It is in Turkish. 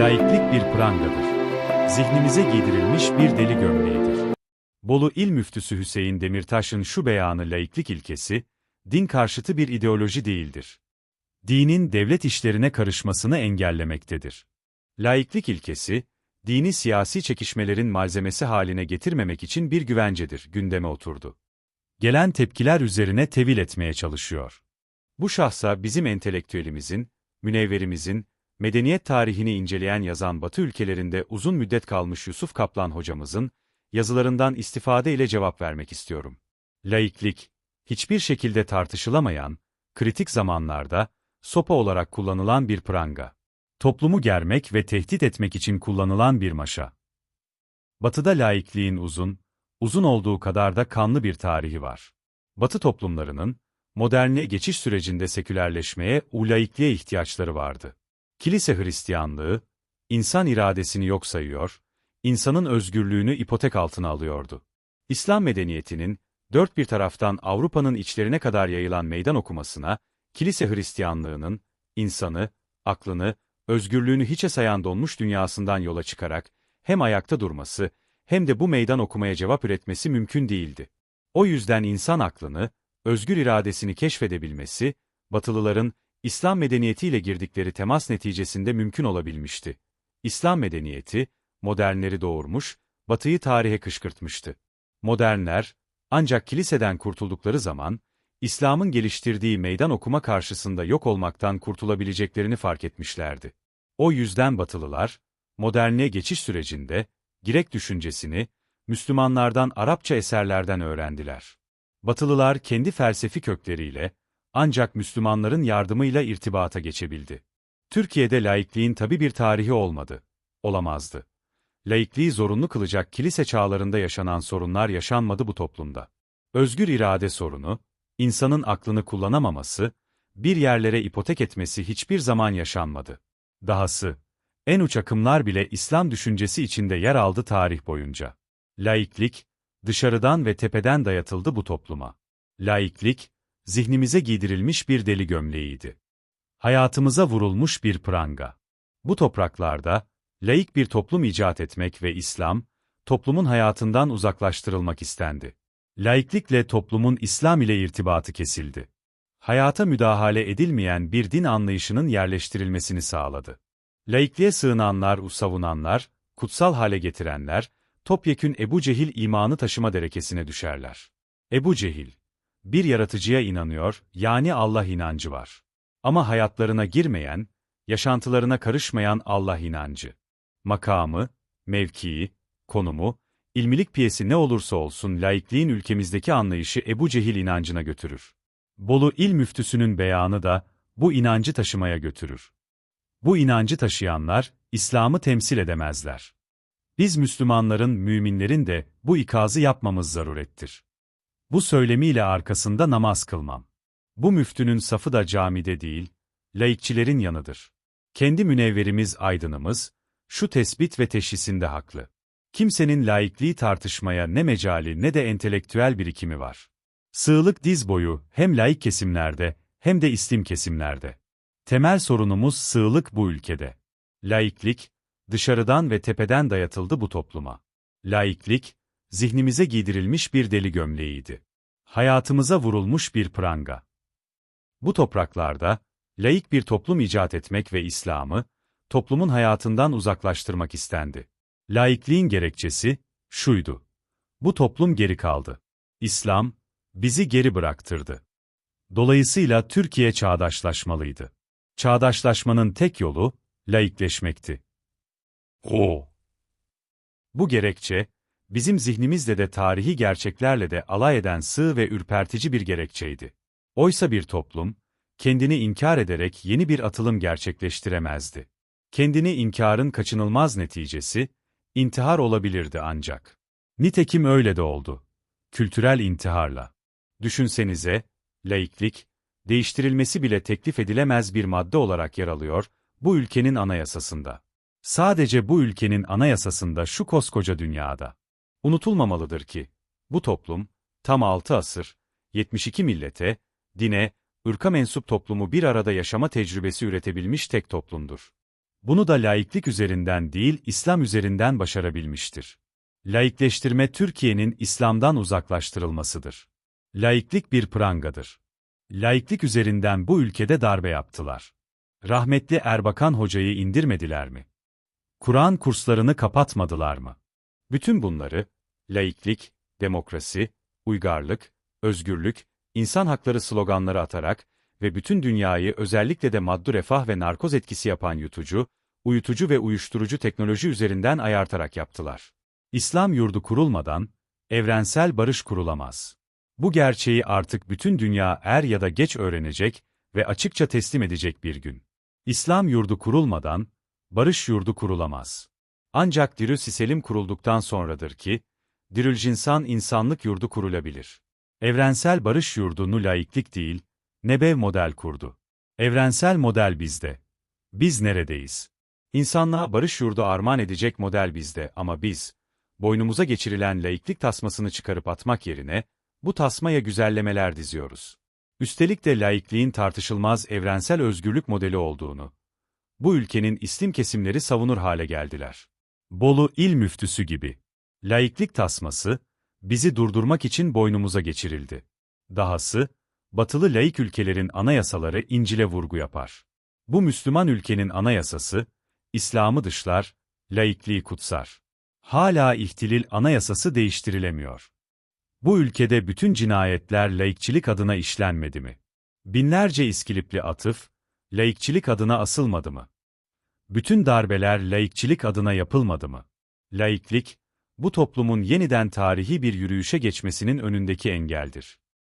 Laiklik bir prangadır. Zihnimize giydirilmiş bir deli gömleğidir. Bolu İl Müftüsü Hüseyin Demirtaş'ın şu beyanı laiklik ilkesi, din karşıtı bir ideoloji değildir. Dinin devlet işlerine karışmasını engellemektedir. Laiklik ilkesi, dini siyasi çekişmelerin malzemesi haline getirmemek için bir güvencedir, gündeme oturdu. Gelen tepkiler üzerine tevil etmeye çalışıyor. Bu şahsa bizim entelektüelimizin, münevverimizin, medeniyet tarihini inceleyen yazan Batı ülkelerinde uzun müddet kalmış Yusuf Kaplan hocamızın, yazılarından istifade ile cevap vermek istiyorum. Laiklik, hiçbir şekilde tartışılamayan, kritik zamanlarda, sopa olarak kullanılan bir pranga. Toplumu germek ve tehdit etmek için kullanılan bir maşa. Batı'da laikliğin uzun, uzun olduğu kadar da kanlı bir tarihi var. Batı toplumlarının, modernliğe geçiş sürecinde sekülerleşmeye, ulaikliğe ihtiyaçları vardı. Kilise Hristiyanlığı, insan iradesini yok sayıyor, insanın özgürlüğünü ipotek altına alıyordu. İslam medeniyetinin, dört bir taraftan Avrupa'nın içlerine kadar yayılan meydan okumasına, Kilise Hristiyanlığının, insanı, aklını, özgürlüğünü hiçe sayan donmuş dünyasından yola çıkarak, hem ayakta durması, hem de bu meydan okumaya cevap üretmesi mümkün değildi. O yüzden insan aklını, özgür iradesini keşfedebilmesi, Batılıların, İslam medeniyetiyle girdikleri temas neticesinde mümkün olabilmişti. İslam medeniyeti, modernleri doğurmuş, Batı'yı tarihe kışkırtmıştı. Modernler, ancak kiliseden kurtuldukları zaman, İslam'ın geliştirdiği meydan okuma karşısında yok olmaktan kurtulabileceklerini fark etmişlerdi. O yüzden Batılılar, modernliğe geçiş sürecinde, Girek düşüncesini, Müslümanlardan Arapça eserlerden öğrendiler. Batılılar kendi felsefi kökleriyle, ancak Müslümanların yardımıyla irtibata geçebildi. Türkiye'de laikliğin tabi bir tarihi olmadı, olamazdı. Laikliği zorunlu kılacak kilise çağlarında yaşanan sorunlar yaşanmadı bu toplumda. Özgür irade sorunu, insanın aklını kullanamaması, bir yerlere ipotek etmesi hiçbir zaman yaşanmadı. Dahası, en uç akımlar bile İslam düşüncesi içinde yer aldı tarih boyunca. Laiklik, dışarıdan ve tepeden dayatıldı bu topluma. Laiklik, zihnimize giydirilmiş bir deli gömleğiydi. Hayatımıza vurulmuş bir pranga. Bu topraklarda, laik bir toplum icat etmek ve İslam, toplumun hayatından uzaklaştırılmak istendi. Laiklikle toplumun İslam ile irtibatı kesildi. Hayata müdahale edilmeyen bir din anlayışının yerleştirilmesini sağladı. Laikliğe sığınanlar, savunanlar, kutsal hale getirenler, topyekün Ebu Cehil imanı taşıma derekesine düşerler. Ebu Cehil, bir yaratıcıya inanıyor, yani Allah inancı var. Ama hayatlarına girmeyen, yaşantılarına karışmayan Allah inancı. Makamı, mevkii, konumu, ilmilik piyesi ne olursa olsun laikliğin ülkemizdeki anlayışı Ebu Cehil inancına götürür. Bolu İl Müftüsü'nün beyanı da bu inancı taşımaya götürür. Bu inancı taşıyanlar, İslam'ı temsil edemezler. Biz Müslümanların, müminlerin de bu ikazı yapmamız zarurettir. Bu söylemiyle arkasında namaz kılmam. Bu müftünün safı da camide değil, laikçilerin yanıdır. Kendi münevverimiz aydınımız, şu tespit ve teşhisinde haklı. Kimsenin laikliği tartışmaya ne mecali ne de entelektüel birikimi var. Sığlık diz boyu hem laik kesimlerde hem de istim kesimlerde. Temel sorunumuz sığlık bu ülkede. Laiklik, dışarıdan ve tepeden dayatıldı bu topluma. Laiklik, zihnimize giydirilmiş bir deli gömleğiydi. Hayatımıza vurulmuş bir pranga. Bu topraklarda, laik bir toplum icat etmek ve İslam'ı, toplumun hayatından uzaklaştırmak istendi. Laikliğin gerekçesi, şuydu. Bu toplum geri kaldı. İslam, bizi geri bıraktırdı. Dolayısıyla Türkiye çağdaşlaşmalıydı. Çağdaşlaşmanın tek yolu, laikleşmekti. O. Bu gerekçe, bizim zihnimizde de tarihi gerçeklerle de alay eden sığ ve ürpertici bir gerekçeydi. Oysa bir toplum, kendini inkar ederek yeni bir atılım gerçekleştiremezdi. Kendini inkarın kaçınılmaz neticesi, intihar olabilirdi ancak. Nitekim öyle de oldu. Kültürel intiharla. Düşünsenize, laiklik, değiştirilmesi bile teklif edilemez bir madde olarak yer alıyor, bu ülkenin anayasasında. Sadece bu ülkenin anayasasında şu koskoca dünyada. Unutulmamalıdır ki, bu toplum, tam 6 asır, 72 millete, dine, ırka mensup toplumu bir arada yaşama tecrübesi üretebilmiş tek toplumdur. Bunu da laiklik üzerinden değil, İslam üzerinden başarabilmiştir. Laikleştirme Türkiye'nin İslam'dan uzaklaştırılmasıdır. Laiklik bir prangadır. Laiklik üzerinden bu ülkede darbe yaptılar. Rahmetli Erbakan Hoca'yı indirmediler mi? Kur'an kurslarını kapatmadılar mı? Bütün bunları, laiklik, demokrasi, uygarlık, özgürlük, insan hakları sloganları atarak ve bütün dünyayı özellikle de maddu refah ve narkoz etkisi yapan yutucu, uyutucu ve uyuşturucu teknoloji üzerinden ayartarak yaptılar. İslam yurdu kurulmadan, evrensel barış kurulamaz. Bu gerçeği artık bütün dünya er ya da geç öğrenecek ve açıkça teslim edecek bir gün. İslam yurdu kurulmadan, barış yurdu kurulamaz. Ancak Dirül Selim kurulduktan sonradır ki, Dirül Cinsan insanlık yurdu kurulabilir. Evrensel barış yurdunu laiklik değil, Nebev model kurdu. Evrensel model bizde. Biz neredeyiz? İnsanlığa barış yurdu armağan edecek model bizde ama biz, boynumuza geçirilen laiklik tasmasını çıkarıp atmak yerine, bu tasmaya güzellemeler diziyoruz. Üstelik de laikliğin tartışılmaz evrensel özgürlük modeli olduğunu, bu ülkenin İslim kesimleri savunur hale geldiler. Bolu il müftüsü gibi. Laiklik tasması, bizi durdurmak için boynumuza geçirildi. Dahası, batılı laik ülkelerin anayasaları İncil'e vurgu yapar. Bu Müslüman ülkenin anayasası, İslam'ı dışlar, laikliği kutsar. Hala ihtilil anayasası değiştirilemiyor. Bu ülkede bütün cinayetler laikçilik adına işlenmedi mi? Binlerce iskilipli atıf, laikçilik adına asılmadı mı? Bütün darbeler laikçilik adına yapılmadı mı? Laiklik, bu toplumun yeniden tarihi bir yürüyüşe geçmesinin önündeki engeldir.